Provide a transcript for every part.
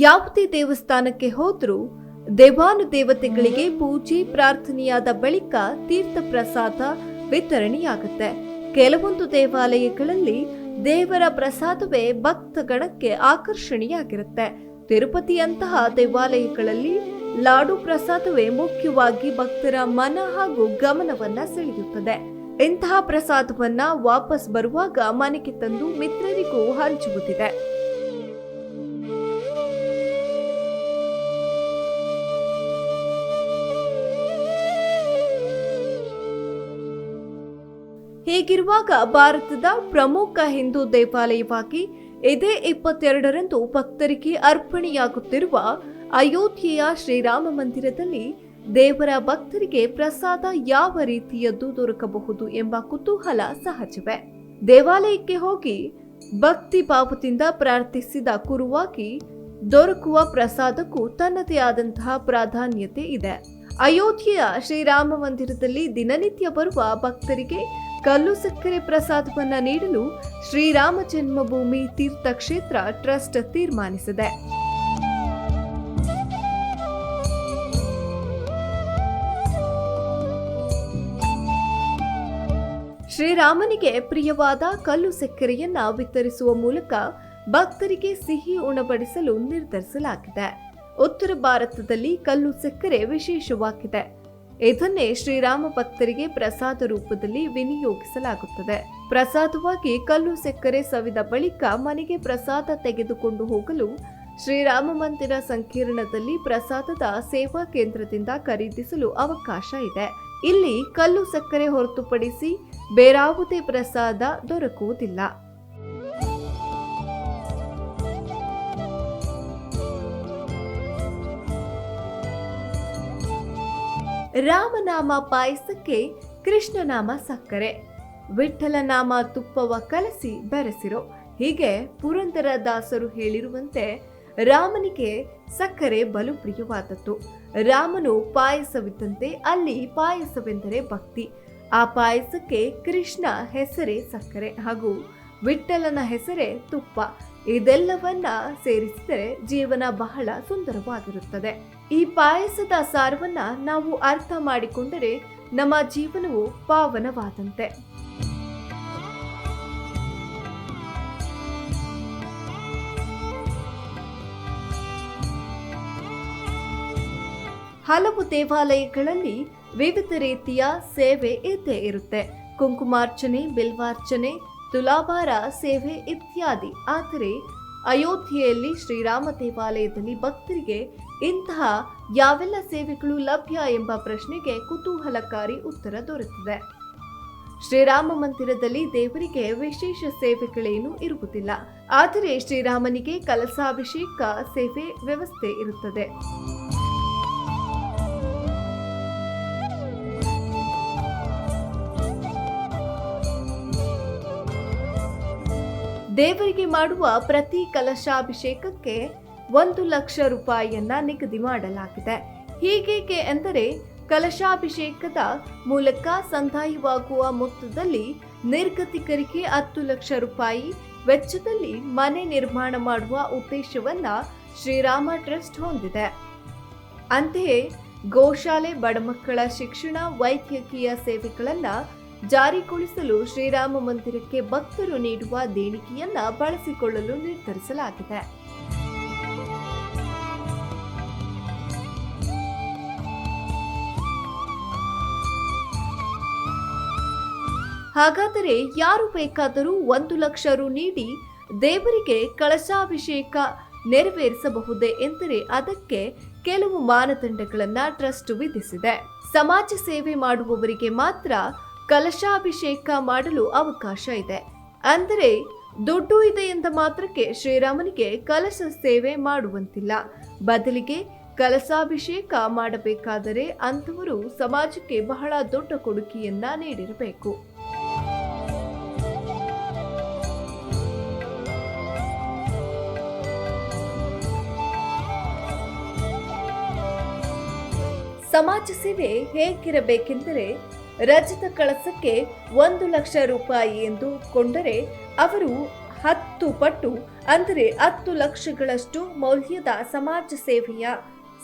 ಯಾವುದೇ ದೇವಸ್ಥಾನಕ್ಕೆ ಹೋದ್ರೂ ದೇವಾನುದೇವತೆಗಳಿಗೆ ಪೂಜೆ ಪ್ರಾರ್ಥನೆಯಾದ ಬಳಿಕ ತೀರ್ಥ ಪ್ರಸಾದ ವಿತರಣೆಯಾಗುತ್ತೆ. ಕೆಲವೊಂದು ದೇವಾಲಯಗಳಲ್ಲಿ ದೇವರ ಪ್ರಸಾದವೇ ಭಕ್ತಗಣಕ್ಕೆ ಆಕರ್ಷಣೆಯಾಗಿರುತ್ತೆ. ತಿರುಪತಿಯಂತಹ ದೇವಾಲಯಗಳಲ್ಲಿ ಲಾಡು ಪ್ರಸಾದವೇ ಮುಖ್ಯವಾಗಿ ಭಕ್ತರ ಮನ ಹಾಗೂ ಗಮನವನ್ನ ಸೆಳೆಯುತ್ತದೆ. ಇಂತಹ ಪ್ರಸಾದವನ್ನ ವಾಪಸ್ ಬರುವಾಗ ಮನೆಗೆ ತಂದು ಮಿತ್ರರಿಗೂ ಹಂಚುವುದಿದೆ. ಹೀಗಿರುವಾಗ ಭಾರತದ ಪ್ರಮುಖ ಹಿಂದೂ ದೇವಾಲಯವಾಗಿ ಇದೇ ಇಪ್ಪತ್ತೆರಡರಂದು ಭಕ್ತರಿಗೆ ಅರ್ಪಣೆಯಾಗುತ್ತಿರುವ ಅಯೋಧ್ಯೆಯ ಶ್ರೀರಾಮ ಮಂದಿರದಲ್ಲಿ ದೇವರ ಭಕ್ತರಿಗೆ ಪ್ರಸಾದ ಯಾವ ರೀತಿಯದ್ದು ದೊರಕಬಹುದು ಎಂಬ ಕುತೂಹಲ ಸಹಜವೇ. ದೇವಾಲಯಕ್ಕೆ ಹೋಗಿ ಭಕ್ತಿ ಭಾವದಿಂದ ಪ್ರಾರ್ಥಿಸಿದ ಕುರುವಾಗಿ ದೊರಕುವ ಪ್ರಸಾದಕ್ಕೂ ತನ್ನದೇ ಆದಂತಹ ಪ್ರಾಧಾನ್ಯತೆ ಇದೆ. ಅಯೋಧ್ಯೆಯ ಶ್ರೀರಾಮ ಮಂದಿರದಲ್ಲಿ ದಿನನಿತ್ಯ ಬರುವ ಭಕ್ತರಿಗೆ ಕಲ್ಲು ಸಕ್ಕರೆ ಪ್ರಸಾದವನ್ನ ನೀಡಲು ಶ್ರೀರಾಮ ಜನ್ಮಭೂಮಿ ತೀರ್ಥಕ್ಷೇತ್ರ ಟ್ರಸ್ಟ್ ತೀರ್ಮಾನಿಸಿದೆ. ಶ್ರೀರಾಮನಿಗೆ ಪ್ರಿಯವಾದ ಕಲ್ಲು ಸಕ್ಕರೆಯನ್ನ ವಿತರಿಸುವ ಮೂಲಕ ಭಕ್ತರಿಗೆ ಸಿಹಿ ಉಣಬಡಿಸಲು ನಿರ್ಧರಿಸಲಾಗಿದೆ. ಉತ್ತರ ಭಾರತದಲ್ಲಿ ಕಲ್ಲು ಸಕ್ಕರೆ ವಿಶೇಷವಾಗಿದೆ. ಇದನ್ನೇ ಶ್ರೀರಾಮ ಭಕ್ತರಿಗೆ ಪ್ರಸಾದ ರೂಪದಲ್ಲಿ ವಿನಿಯೋಗಿಸಲಾಗುತ್ತದೆ. ಪ್ರಸಾದವಾಗಿ ಕಲ್ಲು ಸಕ್ಕರೆ ಸವಿದ ಬಳಿಕ ಮನೆಗೆ ಪ್ರಸಾದ ತೆಗೆದುಕೊಂಡು ಹೋಗಲು ಶ್ರೀರಾಮ ಮಂದಿರ ಸಂಕೀರ್ಣದಲ್ಲಿ ಪ್ರಸಾದದ ಸೇವಾ ಕೇಂದ್ರದಿಂದ ಖರೀದಿಸಲು ಅವಕಾಶ ಇದೆ. ಇಲ್ಲಿ ಕಲ್ಲು ಸಕ್ಕರೆ ಹೊರತುಪಡಿಸಿ ಬೇರಾವುದೇ ಪ್ರಸಾದ ದೊರಕುವುದಿಲ್ಲ. ರಾಮನಾಮ ಪಾಯಸಕ್ಕೆ ಕೃಷ್ಣನಾಮ ಸಕ್ಕರೆ. ವಿಠಲನಾಮ ತುಪ್ಪವ ಕಲಸಿ ಬೆರೆಸಿರೋ. ಹೀಗೆ ಪುರಂದರ ದಾಸರು ಹೇಳಿರುವಂತೆ ರಾಮನಿಗೆ ಸಕ್ಕರೆ ಬಲು ಪ್ರಿಯವಾದದ್ದು. ರಾಮನು ಪಾಯಸವಿದ್ದಂತೆ ಅಲ್ಲಿ ಪಾಯಸವೆಂದರೆ ಭಕ್ತಿ. ಆ ಪಾಯಸಕ್ಕೆ ಕೃಷ್ಣ ಹೆಸರೇ ಸಕ್ಕರೆ ಹಾಗೂ ವಿಠಲನ ಹೆಸರೇ ತುಪ್ಪ. ಇದೆಲ್ಲವನ್ನ ಸೇರಿಸಿದರೆ ಜೀವನ ಬಹಳ ಸುಂದರವಾಗಿರುತ್ತದೆ. ಈ ಪಾಯಸದ ಸಾರವನ್ನ ನಾವು ಅರ್ಥ ಮಾಡಿಕೊಂಡರೆ ನಮ್ಮ ಜೀವನವು ಪಾವನವಾದಂತೆ. ಹಲವು ದೇವಾಲಯಗಳಲ್ಲಿ ವಿವಿಧ ರೀತಿಯ ಸೇವೆ ಇದ್ದೇ ಇರುತ್ತೆ. ಕುಂಕುಮಾರ್ಚನೆ, ಬಿಲ್ವಾರ್ಚನೆ ತುಲಾಭಾರ ಸೇವೆ ಇತ್ಯಾದಿ. ಆದರೆ ಅಯೋಧ್ಯೆಯಲ್ಲಿ ಶ್ರೀರಾಮ ದೇವಾಲಯದಲ್ಲಿ ಭಕ್ತರಿಗೆ ಇಂತಹ ಯಾವೆಲ್ಲ ಸೇವೆಗಳು ಲಭ್ಯ ಎಂಬ ಪ್ರಶ್ನೆಗೆ ಕುತೂಹಲಕಾರಿ ಉತ್ತರ ದೊರೆತಿದೆ. ಶ್ರೀರಾಮ ಮಂದಿರದಲ್ಲಿ ದೇವರಿಗೆ ವಿಶೇಷ ಸೇವೆಗಳೇನು ಇರುವುದಿಲ್ಲ. ಆದರೆ ಶ್ರೀರಾಮನಿಗೆ ಕಲಸಾಭಿಷೇಕ ಸೇವೆ ವ್ಯವಸ್ಥೆ ಇರುತ್ತದೆ. ದೇವರಿಗೆ ಮಾಡುವ ಪ್ರತಿ ಕಲಶಾಭಿಷೇಕಕ್ಕೆ ಒಂದು ಲಕ್ಷ ರೂಪಾಯಿಯನ್ನ ನಿಗದಿ ಮಾಡಲಾಗಿದೆ. ಹೀಗೇಕೆ ಎಂದರೆ ಕಲಶಾಭಿಷೇಕದ ಮೂಲಕ ಸಂದಾಯವಾಗುವ ಮೊತ್ತದಲ್ಲಿ ನಿರ್ಗತಿಕರಿಗೆ ಹತ್ತು ಲಕ್ಷ ರೂಪಾಯಿ, ವೆಚ್ಚದಲ್ಲಿ ಮನೆ ನಿರ್ಮಾಣ ಮಾಡುವ ಉದ್ದೇಶವನ್ನ ಶ್ರೀರಾಮ ಟ್ರಸ್ಟ್ ಹೊಂದಿದೆ. ಅಂತೆಯೇ ಗೋಶಾಲೆ ಬಡಮಕ್ಕಳ ಶಿಕ್ಷಣ, ವೈದ್ಯಕೀಯ ಸೇವೆಗಳನ್ನ ಜಾರಿಗೊಳಿಸಲು ಶ್ರೀರಾಮ ಮಂದಿರಕ್ಕೆ ಭಕ್ತರು ನೀಡುವ ದೇಣಿಗೆಯನ್ನ ಬಳಸಿಕೊಳ್ಳಲು ನಿರ್ಧರಿಸಲಾಗಿದೆ. ಹಾಗಾದರೆ ಯಾರು ಬೇಕಾದರೂ ಒಂದು ಲಕ್ಷ ರು ನೀಡಿ ದೇವರಿಗೆ ಕಳಶಾಭಿಷೇಕ ನೆರವೇರಿಸಬಹುದೇ ಎಂದರೆ ಅದಕ್ಕೆ ಕೆಲವು ಮಾನದಂಡಗಳನ್ನ ಟ್ರಸ್ಟ್ ವಿಧಿಸಿದೆ. ಸಮಾಜ ಸೇವೆ ಮಾಡುವವರಿಗೆ ಮಾತ್ರ ಕಲಶಾಭಿಷೇಕ ಮಾಡಲು ಅವಕಾಶ ಇದೆ. ಅಂದರೆ ದುಡ್ಡು ಇದೆ ಎಂದ ಮಾತ್ರಕ್ಕೆ ಶ್ರೀರಾಮನಿಗೆ ಕಲಶ ಸೇವೆ ಮಾಡುವಂತಿಲ್ಲ. ಬದಲಿಗೆ ಕಲಶಾಭಿಷೇಕ ಮಾಡಬೇಕಾದರೆ ಅಂಥವರು ಸಮಾಜಕ್ಕೆ ಬಹಳ ದೊಡ್ಡ ಕೊಡುಗೆಯನ್ನ ನೀಡಿರಬೇಕು. ಸಮಾಜ ಸೇವೆ ಹೇಗಿರಬೇಕೆಂದರೆ ರಜತ ಕಳಸಕ್ಕೆ ಒಂದು ಲಕ್ಷ ರೂಪಾಯಿ ಎಂದು ಕೊಂಡರೆ ಅವರು ಹತ್ತು ಪಟ್ಟು, ಅಂದರೆ ಹತ್ತು ಲಕ್ಷಗಳಷ್ಟು ಮೌಲ್ಯದ ಸಮಾಜ ಸೇವೆಯ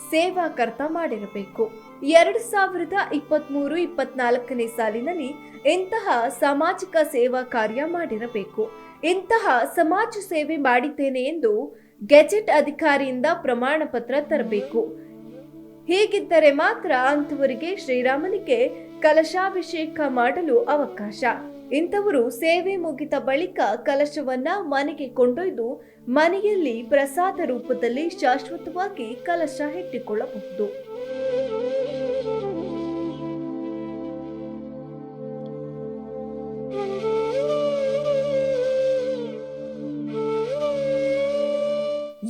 ಸೇವಾಕರ್ತ ಮಾಡಿರಬೇಕು. ಎರಡು ಸಾವಿರದ ಇಪ್ಪತ್ಮೂರು ಇಪ್ಪತ್ನಾಲ್ಕನೇ ಸಾಲಿನಲ್ಲಿ ಇಂತಹ ಸಾಮಾಜಿಕ ಸೇವಾ ಕಾರ್ಯ ಮಾಡಿರಬೇಕು. ಇಂತಹ ಸಮಾಜ ಸೇವೆ ಮಾಡಿದ್ದೇನೆ ಎಂದು ಗೆಜೆಟ್ ಅಧಿಕಾರಿಯಿಂದ ಪ್ರಮಾಣ ಪತ್ರ ತರಬೇಕು. ಹೀಗಿದ್ದರೆ ಮಾತ್ರ ಅಂಥವರಿಗೆ ಶ್ರೀರಾಮನಿಗೆ ಕಲಶಾಭಿಷೇಕ ಮಾಡಲು ಅವಕಾಶ. ಇಂಥವರು ಸೇವೆ ಮುಗಿದ ಬಳಿಕ ಕಲಶವನ್ನ ಮನೆಗೆ ಕೊಂಡೊಯ್ದು ಮನೆಯಲ್ಲಿ ಪ್ರಸಾದ ರೂಪದಲ್ಲಿ ಶಾಶ್ವತವಾಗಿ ಕಲಶ ಇಟ್ಟುಕೊಳ್ಳಬಹುದು.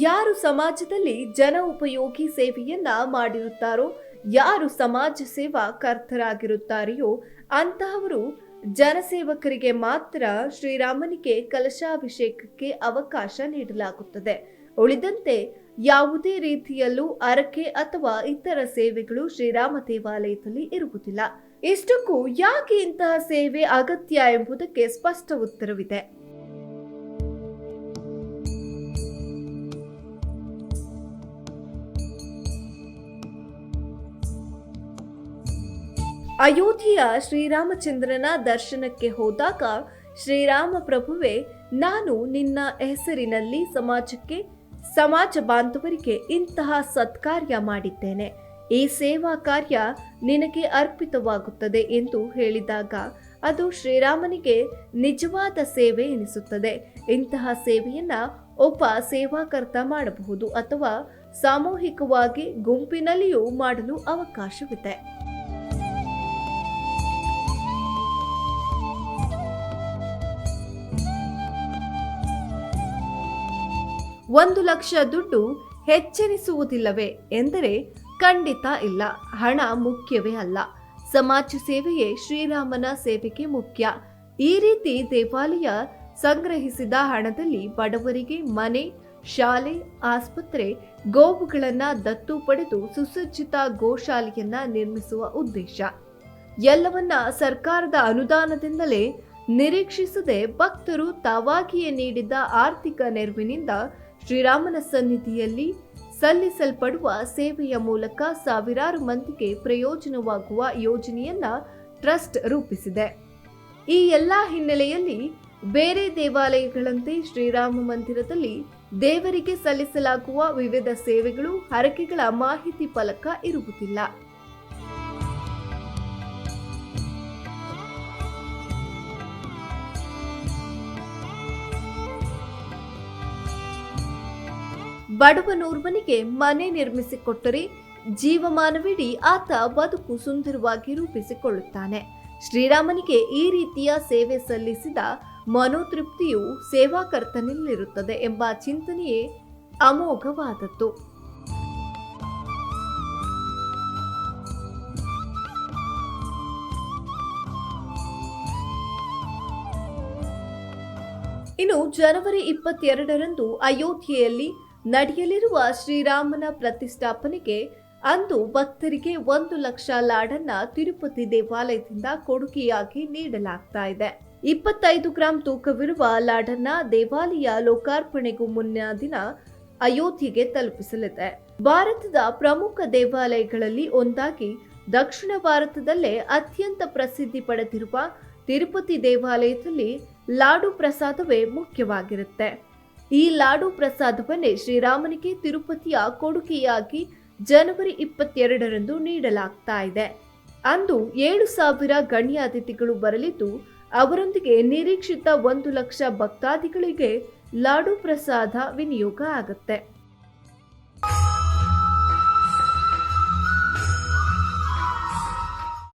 ಯಾರು ಸಮಾಜದಲ್ಲಿ ಜನ ಉಪಯೋಗಿ ಸೇವೆಯನ್ನ ಮಾಡಿರುತ್ತಾರೋ ಯಾರು ಸಮಾಜ ಸೇವಾ ಕರ್ತರಾಗಿರುತ್ತಾರೆಯೋ ಅಂತಹವರು ಜನಸೇವಕರಿಗೆ ಮಾತ್ರ ಶ್ರೀರಾಮನಿಗೆ ಕಲಶಾಭಿಷೇಕಕ್ಕೆ ಅವಕಾಶ ನೀಡಲಾಗುತ್ತದೆ. ಉಳಿದಂತೆ ಯಾವುದೇ ರೀತಿಯಲ್ಲೂ ಅರಕೆ ಅಥವಾ ಇತರ ಸೇವೆಗಳು ಶ್ರೀರಾಮ ದೇವಾಲಯದಲ್ಲಿ ಇರುವುದಿಲ್ಲ. ಇಷ್ಟಕ್ಕೂ ಯಾಕೆ ಇಂತಹ ಸೇವೆ ಅಗತ್ಯ ಎಂಬುದಕ್ಕೆ ಸ್ಪಷ್ಟ ಉತ್ತರವಿದೆ. ಅಯೋಧ್ಯೆಯ ಶ್ರೀರಾಮಚಂದ್ರನ ದರ್ಶನಕ್ಕೆ ಹೋದಾಗ ಶ್ರೀರಾಮ ಪ್ರಭುವೆ ನಾನು ನಿನ್ನ ಹೆಸರಿನಲ್ಲಿ ಸಮಾಜಕ್ಕೆ, ಸಮಾಜ ಬಾಂಧವರಿಗೆ ಇಂತಹ ಸತ್ಕಾರ್ಯ ಮಾಡಿದ್ದೇನೆ. ಈ ಸೇವಾ ಕಾರ್ಯ ನಿನಗೆ ಅರ್ಪಿತವಾಗುತ್ತದೆ ಎಂದು ಹೇಳಿದಾಗ ಅದು ಶ್ರೀರಾಮನಿಗೆ ನಿಜವಾದ ಸೇವೆ ಎನಿಸುತ್ತದೆ. ಇಂತಹ ಸೇವೆಯನ್ನ ಒಬ್ಬ ಸೇವಾಕರ್ತ ಮಾಡಬಹುದು ಅಥವಾ ಸಾಮೂಹಿಕವಾಗಿ ಗುಂಪಿನಲ್ಲಿಯೂ ಮಾಡಲು ಅವಕಾಶವಿದೆ. ಒಂದು ಲಕ್ಷ ದುಡ್ಡು ಹೆಚ್ಚೆನಿಸುವುದಿಲ್ಲವೇ ಎಂದರೆ ಖಂಡಿತ ಇಲ್ಲ. ಹಣ ಮುಖ್ಯವೇ ಅಲ್ಲ. ಸಮಾಜ ಸೇವೆಯೇ ಶ್ರೀರಾಮನ ಸೇವೆಗೆ ಮುಖ್ಯ. ಈ ರೀತಿ ದೇವಾಲಯ ಸಂಗ್ರಹಿಸಿದ ಹಣದಲ್ಲಿ ಬಡವರಿಗೆ ಮನೆ, ಶಾಲೆ, ಆಸ್ಪತ್ರೆ, ಗೋವುಗಳನ್ನ ದತ್ತು ಪಡೆದು ಸುಸಜ್ಜಿತ ಗೋಶಾಲೆಯನ್ನ ನಿರ್ಮಿಸುವ ಉದ್ದೇಶ. ಎಲ್ಲವನ್ನ ಸರ್ಕಾರದ ಅನುದಾನದಿಂದಲೇ ನಿರೀಕ್ಷಿಸದೆ ಭಕ್ತರು ತಾವಾಗಿಯೇ ನೀಡಿದ ಆರ್ಥಿಕ ನೆರವಿನಿಂದ ಶ್ರೀರಾಮನ ಸನ್ನಿಧಿಯಲ್ಲಿ ಸಲ್ಲಿಸಲ್ಪಡುವ ಸೇವೆಯ ಮೂಲಕ ಸಾವಿರಾರು ಮಂದಿಗೆ ಪ್ರಯೋಜನವಾಗುವ ಯೋಜನೆಯನ್ನ ಟ್ರಸ್ಟ್ ರೂಪಿಸಿದೆ. ಈ ಎಲ್ಲ ಹಿನ್ನೆಲೆಯಲ್ಲಿ ಬೇರೆ ದೇವಾಲಯಗಳಂತೆ ಶ್ರೀರಾಮ ಮಂದಿರದಲ್ಲಿ ದೇವರಿಗೆ ಸಲ್ಲಿಸಲಾಗುವ ವಿವಿಧ ಸೇವೆಗಳು, ಹರಕೆಗಳ ಮಾಹಿತಿ ಫಲಕ ಇರುವುದಿಲ್ಲ. ಬಡವನೋರ್ವನಿಗೆ ಮನೆ ನಿರ್ಮಿಸಿಕೊಟ್ಟರೆ ಜೀವಮಾನವಿಡೀ ಆತ ಬದುಕು ಸುಂದರವಾಗಿ ರೂಪಿಸಿಕೊಳ್ಳುತ್ತಾನೆ. ಶ್ರೀರಾಮನಿಗೆ ಈ ರೀತಿಯ ಸೇವೆ ಸಲ್ಲಿಸಿದ ಮನೋತೃಪ್ತಿಯು ಸೇವಾಕರ್ತನಲ್ಲಿರುತ್ತದೆ ಎಂಬ ಚಿಂತನೆಯೇ ಅಮೋಘವಾದದ್ದು. ಇನ್ನು ಜನವರಿ ಇಪ್ಪತ್ತೆರಡರಂದು ಅಯೋಧ್ಯೆಯಲ್ಲಿ ನಡೆಯಲಿರುವ ಶ್ರೀರಾಮನ ಪ್ರತಿಷ್ಠಾಪನೆಗೆ ಅಂದು ಭಕ್ತರಿಗೆ ಒಂದು ಲಕ್ಷ ಲಾಡನ್ನ ತಿರುಪತಿ ದೇವಾಲಯದಿಂದ ಕೊಡುಗೆಯಾಗಿ ನೀಡಲಾಗ್ತಾ ಇದೆ. ಇಪ್ಪತ್ತೈದು ಗ್ರಾಂ ತೂಕವಿರುವ ಲಾಡನ್ನ ದೇವಾಲಯ ಲೋಕಾರ್ಪಣೆಗೂ ಮುನ್ನ ದಿನ ಅಯೋಧ್ಯೆಗೆ ತಲುಪಿಸಲಿದೆ. ಭಾರತದ ಪ್ರಮುಖ ದೇವಾಲಯಗಳಲ್ಲಿ ಒಂದಾಗಿ ದಕ್ಷಿಣ ಭಾರತದಲ್ಲೇ ಅತ್ಯಂತ ಪ್ರಸಿದ್ಧಿ ಪಡೆದಿರುವ ತಿರುಪತಿ ದೇವಾಲಯದಲ್ಲಿ ಲಾಡು ಪ್ರಸಾದವೇ ಮುಖ್ಯವಾಗಿರುತ್ತೆ. ಈ ಲಾಡು ಪ್ರಸಾದವನ್ನೇ ಶ್ರೀರಾಮನಿಗೆ ತಿರುಪತಿಯ ಕೊಡುಗೆಯಾಗಿ ಜನವರಿ ಇಪ್ಪತ್ತೆರಡರಂದು ನೀಡಲಾಗ್ತಾ ಇದೆ. ಅಂದು ಏಳು ಸಾವಿರ ಗಣ್ಯ ಅತಿಥಿಗಳು ಬರಲಿದ್ದು, ಅವರೊಂದಿಗೆ ನಿರೀಕ್ಷಿತ ಒಂದು ಲಕ್ಷ ಭಕ್ತಾದಿಗಳಿಗೆ ಲಾಡು ಪ್ರಸಾದ ವಿನಿಯೋಗ ಆಗುತ್ತೆ.